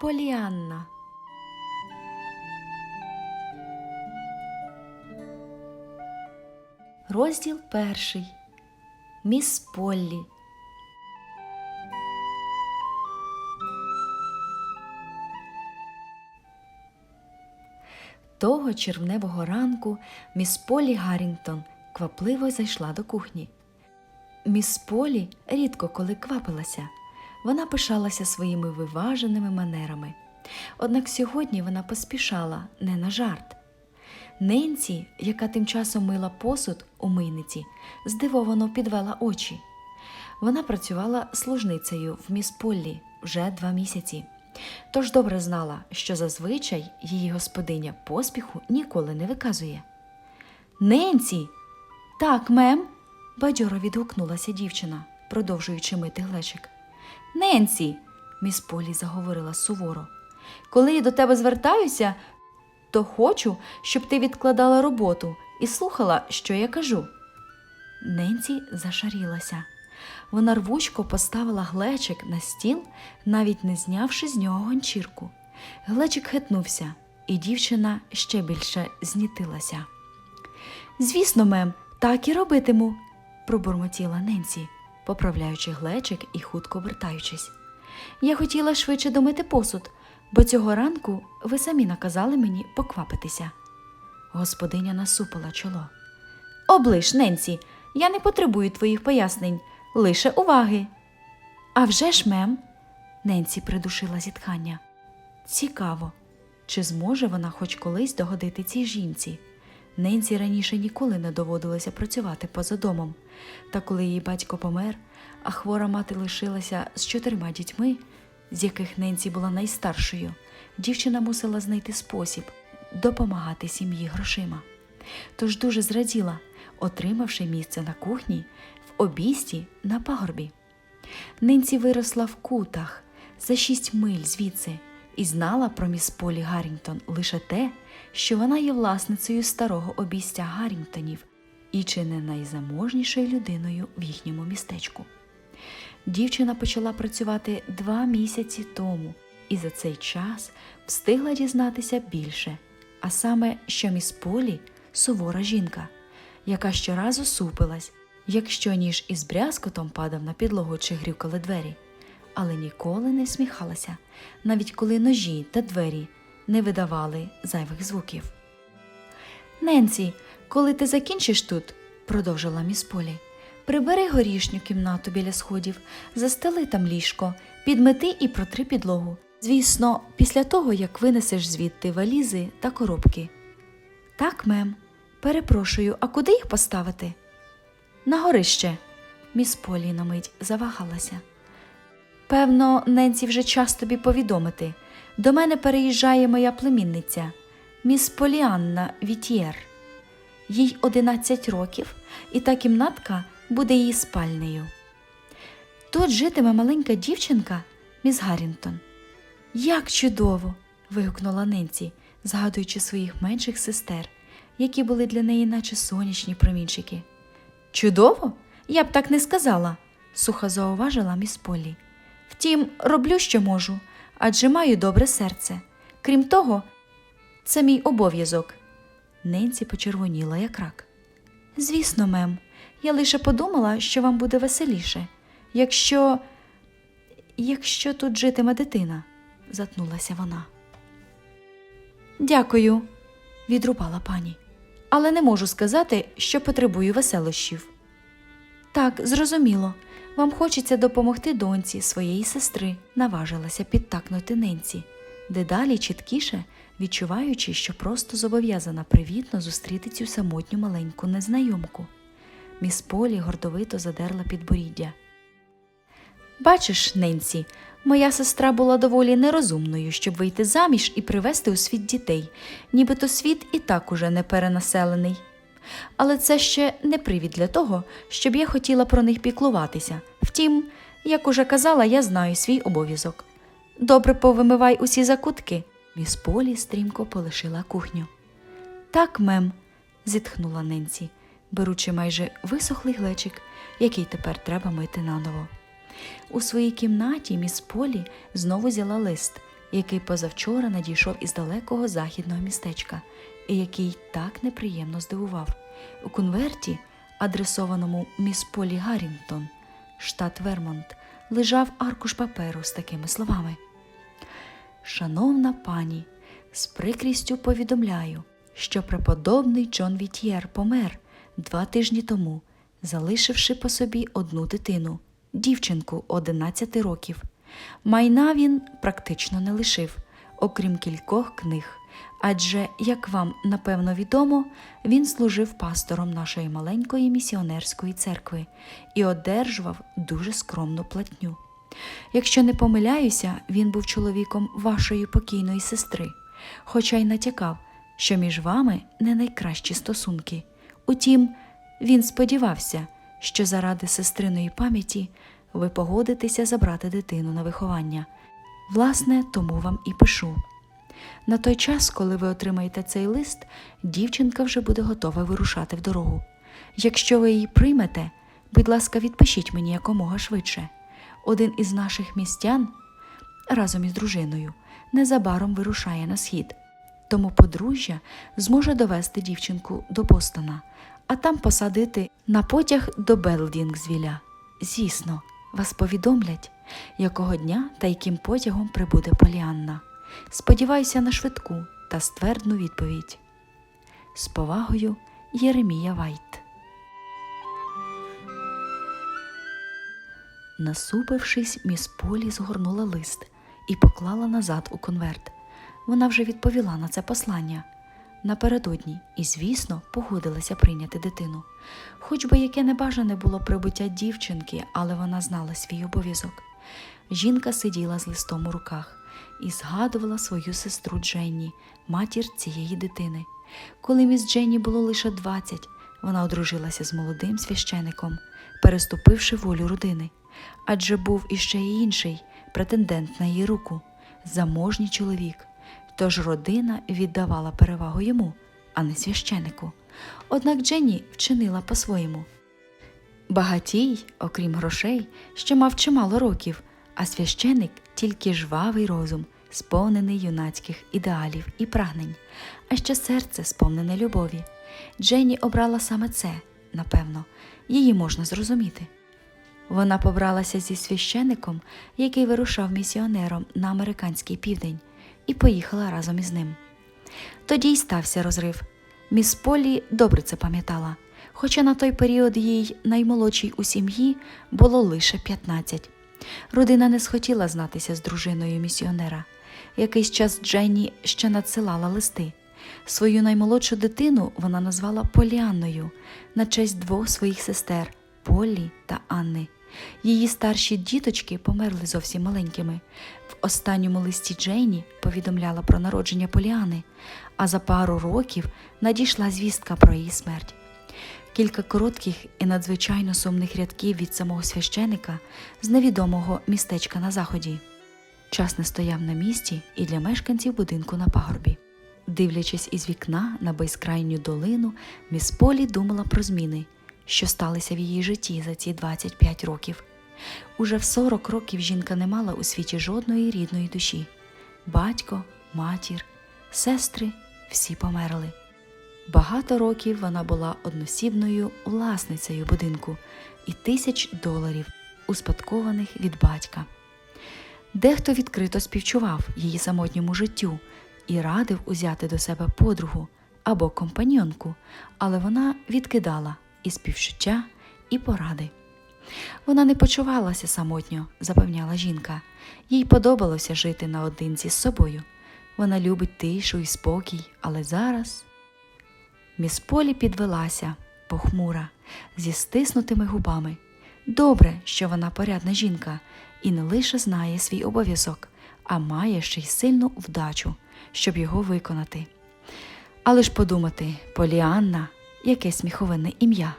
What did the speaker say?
Поліанна. Розділ перший. Міс Поллі. Того червневого ранку міс Полі Гаррінгтон квапливо зайшла до кухні. Міс Полі рідко коли квапилася. Вона пишалася своїми виваженими манерами. Однак сьогодні вона поспішала не на жарт. Ненці, яка тим часом мила посуд у мийниці, здивовано підвела очі. Вона працювала служницею в міс Поллі вже два місяці, тож добре знала, що зазвичай її господиня поспіху ніколи не виказує. Ненці. Так, мем. Бадьоро відгукнулася дівчина, продовжуючи мити глечик. Ненсі, міс Полі заговорила суворо. Коли я до тебе звертаюся, то хочу, щоб ти відкладала роботу і слухала, що я кажу. Ненсі зашарілася. Вона рвучко поставила глечик на стіл, навіть не знявши з нього гончірку. Глечик хитнувся, і дівчина ще більше знітилася. Звісно, мем, так і робитиму, пробурмотіла Ненсі, поправляючи глечик і хутко вертаючись. Я хотіла швидше домити посуд, бо цього ранку ви самі наказали мені поквапитися. Господиня насупила чоло. Облиш, Ненсі, я не потребую твоїх пояснень, лише уваги. А вже ж, мем, Ненсі придушила зітхання. Цікаво, чи зможе вона хоч колись догодити цій жінці? Ненсі раніше ніколи не доводилося працювати поза домом. Та коли її батько помер, а хвора мати лишилася з чотирма дітьми, з яких Ненсі була найстаршою, дівчина мусила знайти спосіб допомагати сім'ї грошима. Тож дуже зраділа, отримавши місце на кухні в обісті на пагорбі. Ненсі виросла в кутах за шість миль звідси і знала про міс Полі Гаррінгтон лише те, що вона є власницею старого обістя Гаррінгтонів і чи не найзаможнішою людиною в їхньому містечку. Дівчина почала працювати два місяці тому і за цей час встигла дізнатися більше, а саме, що міс Полі сувора жінка, яка щоразу супилась, якщо ніж із брязкотом падав на підлогу чи грюкали двері, але ніколи не сміхалася, навіть коли ножі та двері не видавали зайвих звуків. Ненсі, коли ти закінчиш тут, продовжила міс Полі, прибери горішню кімнату біля сходів, застели там ліжко, підмети і протри підлогу. Звісно, після того, як винесеш звідти валізи та коробки. Так, мем, перепрошую, а куди їх поставити? На горище. Міс Полі на мить завагалася. Певно, Ненці вже час тобі повідомити. До мене переїжджає моя племінниця, міс Поліанна Вітєр. Їй 11 років, і та кімнатка буде її спальнею. Тут житиме маленька дівчинка, міс Гаррінтон. Як чудово! вигукнула Ненці, згадуючи своїх менших сестер, які були для неї, наче сонячні промінчики. Чудово? Я б так не сказала, сухо зауважила міс Полі. Втім, роблю, що можу, адже маю добре серце. Крім того, це мій обов'язок. Ненці почервоніла як рак. Звісно, мем, я лише подумала, що вам буде веселіше, якщо. якщо тут житиме дитина, затнулася вона. Дякую, відрубала пані, але не можу сказати, що потребую веселощів. Так, зрозуміло. Вам хочеться допомогти доньці своєї сестри, наважилася підтакнути ненці, дедалі чіткіше відчуваючи, що просто зобов'язана привітно зустріти цю самотню маленьку незнайомку. Міс Полі гордовито задерла підборіддя. Бачиш, Ненсі, моя сестра була доволі нерозумною, щоб вийти заміж і привести у світ дітей, нібито світ і так уже не перенаселений. Але це ще не привід для того, щоб я хотіла про них піклуватися. Втім, як уже казала, я знаю свій обов'язок. Добре повимивай усі закутки. Міс Полі стрімко полишила кухню. Так, мем, зітхнула Ненсі, беручи майже висохлий глечик, який тепер треба мити наново. У своїй кімнаті міс Полі знову взяла лист, який позавчора надійшов із далекого західного містечка, який так неприємно здивував. У конверті, адресованому міс Полі Гаррінгтон, штат Вермонт, лежав аркуш паперу з такими словами. Шановна пані, з прикрістю повідомляю, що преподобний Джон Вітьєр помер два тижні тому, залишивши по собі одну дитину, дівчинку 11 років. Майна він практично не лишив, окрім кількох книг. Адже, як вам напевно відомо, він служив пастором нашої маленької місіонерської церкви і одержував дуже скромну платню. Якщо не помиляюся, він був чоловіком вашої покійної сестри, хоча й натякав, що між вами не найкращі стосунки. Утім, він сподівався, що заради сестриної пам'яті ви погодитеся забрати дитину на виховання. Власне, тому вам і пишу. На той час, коли ви отримаєте цей лист, дівчинка вже буде готова вирушати в дорогу. Якщо ви її приймете, будь ласка, відпишіть мені якомога швидше. Один із наших містян разом із дружиною незабаром вирушає на схід. Тому подружжя зможе довести дівчинку до Бостона, а там посадити на потяг до Белдінгзвіля. Звісно, вас повідомлять, якого дня та яким потягом прибуде Поліанна. Сподіваюся на швидку та ствердну відповідь. З повагою Єремія Вайт. Насупившись, міс Полі згорнула лист і поклала назад у конверт. Вона вже відповіла на це послання напередодні і, звісно, погодилася прийняти дитину. Хоч би яке небажане було прибуття дівчинки, але вона знала свій обов'язок. Жінка сиділа з листом у руках і згадувала свою сестру Дженні, матір цієї дитини. Коли міс Дженні було лише 20, вона одружилася з молодим священиком, переступивши волю родини. Адже був іще й інший претендент на її руку заможній чоловік. Тож родина віддавала перевагу йому, а не священику. Однак Дженні вчинила по-своєму. Багатій, окрім грошей, ще мав чимало років, а священик тільки жвавий розум, сповнений юнацьких ідеалів і прагнень, а ще серце сповнене любові. Дженні обрала саме це, напевно, її можна зрозуміти. Вона побралася зі священиком, який вирушав місіонером на американський південь, і поїхала разом із ним. Тоді й стався розрив. Міс Полі добре це пам'ятала, хоча на той період їй наймолодшій у сім'ї було лише 15. Родина не схотіла знатися з дружиною місіонера. Якийсь час Дженні ще надсилала листи. Свою наймолодшу дитину вона назвала Поліанною на честь двох своїх сестер Полі та Анни. Її старші діточки померли зовсім маленькими. В останньому листі Джейні повідомляла про народження Поліани, а за пару років надійшла звістка про її смерть. Кілька коротких і надзвичайно сумних рядків від самого священика з невідомого містечка на заході. Час не стояв на місці і для мешканців будинку на пагорбі. Дивлячись із вікна на безкрайню долину, міс Полі думала про зміни, що сталися в її житті за ці 25 років. Уже в 40 років жінка не мала у світі жодної рідної душі. Батько, матір, сестри всі померли. Багато років вона була односібною власницею будинку і тисяч доларів, успадкованих від батька. Дехто відкрито співчував її самотньому життю і радив узяти до себе подругу або компаньонку, але вона відкидала і співчуття, і поради. Вона не почувалася самотньо, запевняла жінка. Їй подобалося жити наодинці з собою. Вона любить тишу і спокій, але зараз. Міс Полі підвелася, похмура, зі стиснутими губами. Добре, що вона порядна жінка і не лише знає свій обов'язок, а має ще й сильну вдачу, щоб його виконати. Але ж подумати, Поліанна, яке сміховинне ім'я.